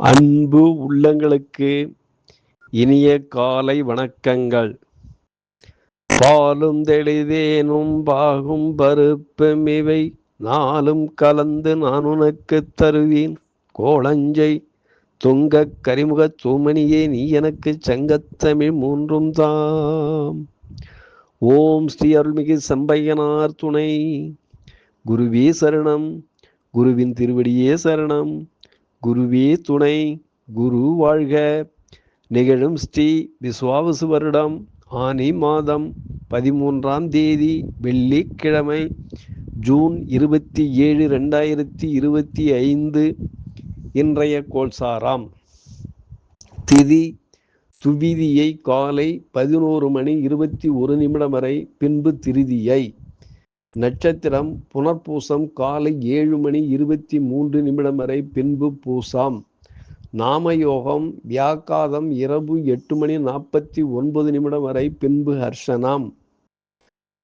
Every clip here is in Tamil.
அன்பு உள்ளங்களுக்கு இனிய காலை வணக்கங்கள். பாலும் தெளிதேனும் பாகும் பருப்பும் இவை. நாளும் கலந்து நான் உனக்கு தருவேன். கோளஞ்சை துங்க கரிமுக தூமணியே நீ எனக்கு சங்கத்தமிழ் மூன்றும் தாம். ஓம் ஸ்ரீ அருள்மிகு செம்பையனார் துணை. குருவே சரணம். குருவின் திருவடியே சரணம். குருவே துணை குரு வாழ்க. நிகழும் ஸ்ரீ விஸ்வாவசு வருடம் ஆனி மாதம் பதிமூன்றாம் தேதி வெள்ளிக்கிழமை ஜூன் இருபத்தி ஏழு ரெண்டாயிரத்தி இருபத்தி ஐந்து இன்றைய கோல்சாராம் திதி துவிதியை காலை பதினோரு மணி இருபத்தி ஒரு நிமிடம் வரை பின்பு திருதியை. நட்சத்திரம் புனர்பூசம் காலை ஏழு மணி இருபத்தி மூன்று நிமிடம் வரை பின்பு பூசாம். நாமயோகம் வியாக்காதம் இரவு எட்டு மணி நாற்பத்தி ஒன்பது நிமிடம் வரை பின்பு ஹர்ஷனாம்.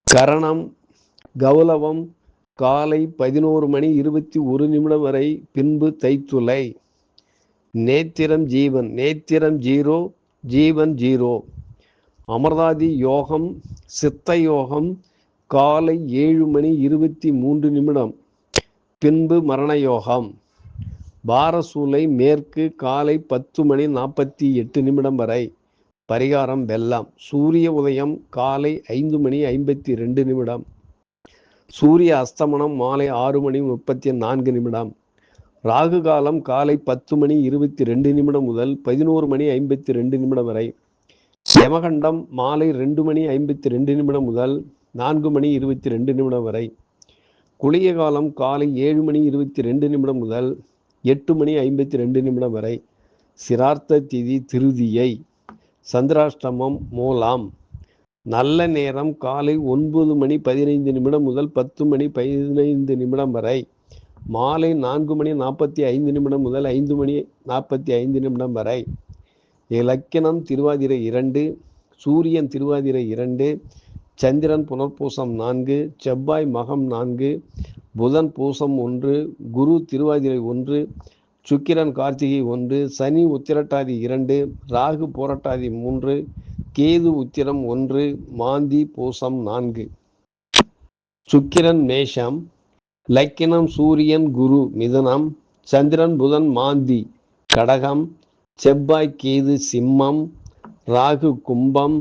கரணம் கௌலவம் காலை பதினோரு மணி இருபத்தி ஒரு நிமிடம் வரை பின்பு தைத்துளை. நேத்திரம் ஜீவன் நேத்திரம் ஜீரோ ஜீவன் ஜீரோ. அமர்தாதி யோகம் சித்த யோகம் காலை ஏழு மணி இருபத்தி மூன்று நிமிடம். பின்பு மரண யோகம் பாரசூலை மேற்கு காலை பத்து மணி நாற்பத்தி எட்டு நிமிடம் வரை. பரிகாரம் வெள்ளம். சூரிய உதயம் காலை ஐந்து மணி ஐம்பத்தி ரெண்டு நிமிடம். சூரிய அஸ்தமனம் மாலை ஆறு மணி முப்பத்தி நான்கு நிமிடம். ராகு காலம் காலை பத்து மணி இருபத்தி ரெண்டு நிமிடம் முதல் பதினோரு மணி ஐம்பத்தி ரெண்டு நிமிடம் வரை. யமகண்டம் மாலை ரெண்டு மணி ஐம்பத்தி ரெண்டு நிமிடம் முதல் நான்கு மணி இருபத்தி ரெண்டு நிமிடம் வரை. குளிய காலம் காலை ஏழு மணி இருபத்தி ரெண்டு நிமிடம் முதல் எட்டு மணி ஐம்பத்தி ரெண்டு நிமிடம் வரை. சிரார்த்த திதி திருதியை. சந்திராஷ்டமம் மூலாம். நல்ல நேரம் காலை ஒன்பது மணி பதினைந்து நிமிடம் முதல் பத்து மணி பதினைந்து நிமிடம் வரை. மாலை நான்கு மணி நாற்பத்தி ஐந்து நிமிடம் முதல் ஐந்து மணி நாற்பத்தி ஐந்து நிமிடம் வரை. இலக்கணம் திருவாதிரை இரண்டு சூரியன் திருவாதிரை இரண்டு சந்திரன் புனர்பூசம் நான்கு செவ்வாய் மகம் நான்கு புதன் பூசம் ஒன்று குரு திருவாதிரை ஒன்று சுக்கிரன் கார்த்திகை ஒன்று சனி உத்திரட்டாதி இரண்டு ராகு போரட்டாதி மூன்று கேது உத்திரம் ஒன்று மாந்தி பூசம் நான்கு. சுக்கிரன் மேஷம் லக்கினம் சூரியன் குரு மிதனம் சந்திரன் புதன் மாந்தி கடகம் செவ்வாய் கேது சிம்மம் ராகு கும்பம்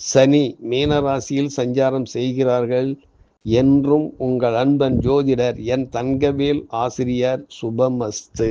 சனி மீனராசியில் சஞ்சாரம் செய்கிறார்கள் என்றும் உங்கள் அன்பன் ஜோதிடர் என் தங்கவேல் ஆசிரியர் சுபமஸ்து.